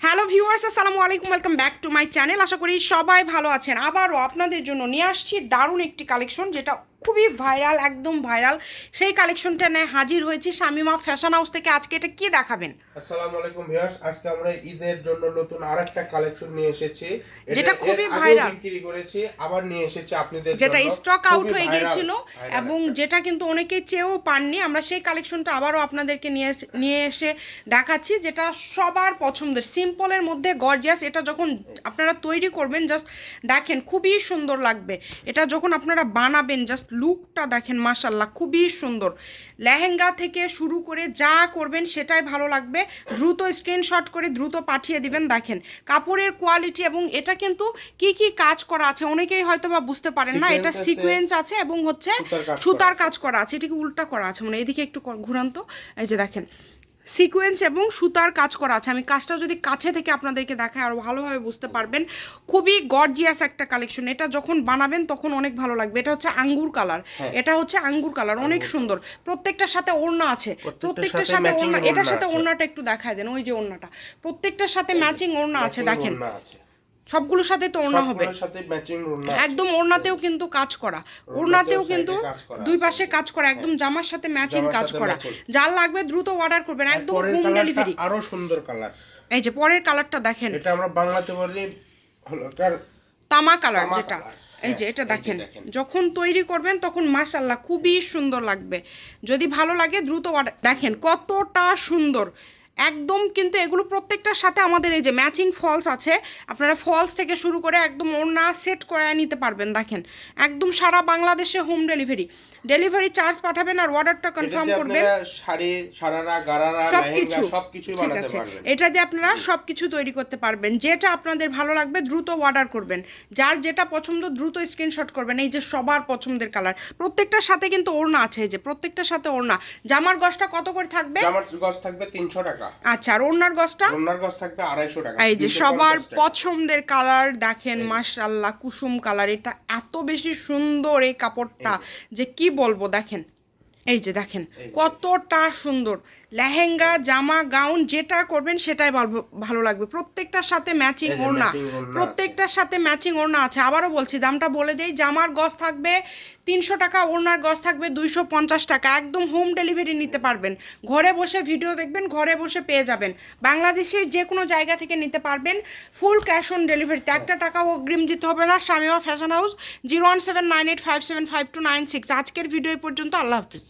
Hello viewers আসসালামু আলাইকুম welcome back to my channel আশা করি সবাই ভালো আছেন। আবারও আপনাদের জন্য নিয়ে আসছি দারুণ একটি কালেকশন যেটা খুবই ভাইরাল একদম ভাইরাল। সেই কালেকশনটা নিয়ে হাজির হয়েছি। শামিমা ফ্যাশন হাউস থেকে আজকে এটা কি দেখাবেন? আসসালামু আলাইকুম ভিউয়ার্স আজকে আমরা ঈদের জন্য নতুন আরেকটা কালেকশন নিয়ে এসেছি। যেটা খুবই ভাইরাল। বিক্রি করেছি আবার নিয়ে এসেছি আপনাদের যেটা স্টক আউট হয়ে গিয়েছিল এবং যেটা কিন্তু অনেকে চেয়েও পাননি আমরা সেই কালেকশনটা আবারও আপনাদেরকে নিয়ে এসে- নিয়ে এসে দেখাচ্ছি যেটা সবার পছন্দের। সিম্পলের মধ্যে গর্জিয়াস এটা যখন আপনারা তৈরি করবেন জাস্ট দেখেন খুবই সুন্দর লাগবে। এটা যখন আপনারা বানাবেন জাস্ট লুকটা দেখেন মাসাল্লাহ খুবই সুন্দর। লেহেঙ্গা থেকে শুরু করে যা করবেন সেটাই ভালো লাগবে। দ্রুত স্ক্রিনশট করে দ্রুত পাঠিয়ে দিবেন দেখেন। কাপড়ের কোয়ালিটি এবং এটা কিন্তু কি কি কাজ করা আছে অনেকেই হয়তো বা বুঝতে পারেন না। এটা সিকোয়েন্স আছে। এবং হচ্ছে সুতার কাজ করা আছে। এটিকে উল্টা করা আছে? মানে এদিকে একটু ঘুরান্ত ঘুরান তো। এই যে দেখেন সিকোয়েন্স এবং সুতার কাজ করা আছে। আমি কাজটা যদি কাছে থেকে আপনাদেরকে দেখাই আরও ভালোভাবে বুঝতে পারবেন। খুবই গর্জিয়াস একটা কালেকশন এটা যখন বানাবেন তখন অনেক ভালো লাগবে। এটা হচ্ছে আঙ্গুর কালার। হ্যাঁ। এটা হচ্ছে আঙ্গুর কালার। অনেক সুন্দর। প্রত্যেকটার সাথে ওড়না আছে। প্রত্যেকটার সাথে ওড়না এটার সাথে ওড়নাটা একটু দেখায় দেন। ওই যে ওড়নাটা। প্রত্যেকটার সাথে ম্যাচিং ওড়না আছে দেখেন। সবগুলোর সাথে তো ওড়না হবে। একদম ওড়নাতেও কিন্তু কাজ করা। ওড়নাতেও কিন্তু দুই পাশে কাজ করা একদম জামার সাথে ম্যাচিং কাজ করা। যার লাগবে দ্রুত অর্ডার করবেন একদম হোম ডেলিভারি আরও সুন্দর কালার এই যে পরের কালারটা দেখেন। এটা আমরা বাংলাতে বলি তামা কালার যেটা। এই যে হ্যাঁ, এটা দেখেন। যখন তৈরি করবেন তখন মাশাল্লাহ খুবই সুন্দর লাগবে। যদি ভালো লাগে দ্রুত order- দেখেন কতটা সুন্দর। একদম কিন্তু এগুলো প্রত্যেকটার সাথে আমাদের এই যে ম্যাচিং ফলস আছে আপনারা ফলস থেকে শুরু করে একদম ওড়না সেট করে নিতে পারবেন দেখেন। একদম সারা বাংলাদেশে হোম ডেলিভারি ডেলিভারি চার্জ পাঠাবেন আর অর্ডারটা কনফার্ম করবেন। শাড়ি সারারা গারারা সবকিছু। ঠিক বানাতে আছে। পারবেন। এটা দিয়ে আপনারা সবকিছু তৈরি করতে পারবেন। যেটা আপনাদের ভালো লাগবে দ্রুত অর্ডার করবেন। যার যেটা পছন্দ দ্রুত স্ক্রিনশট করবেন। এই যে সবার পছন্দের কালার প্রত্যেকটার সাথে কিন্তু ওড়না আছে এই যে প্রত্যেকটার সাথে ওড়না। জামার গজটা কত করে থাকবে? জামার গজ থাকবে তিনশো টাকা। আচ্ছা আর ওড়নার গজটা ওনার গজ থাকবে আড়াইশো টাকা। এই যে সবার পছন্দের কালার দেখেন মাশাল্লাহ কুসুম কালার। এটা এত বেশি সুন্দর এই কাপড়টা যে। কি বলব দেখেন এই যে দেখেন কতটা সুন্দর। লেহেঙ্গা জামা গাউন যেটা করবেন সেটাই ভালো- লাগবে। প্রত্যেকটার সাথে ম্যাচিং ওড়না। প্রত্যেকটার সাথে ম্যাচিং ওড়না আছে। আবারও বলছি দামটা বলে দেই জামার গজ থাকবে তিনশো টাকা ওড়নার গজ থাকবে দুইশো পঞ্চাশ টাকা। একদম হোম ডেলিভারি নিতে পারবেন। ঘরে বসে ভিডিও দেখবেন ঘরে বসে পেয়ে যাবেন। বাংলাদেশের যে কোনো জায়গা থেকে নিতে পারবেন। ফুল ক্যাশ অন ডেলিভারিতে একটা টাকাও অগ্রিম দিতে হবে না। Shamima fashion house zero one seven nine eight five seven five two nine six আজকের ভিডিও পর্যন্ত। আল্লাহ হাফিজ।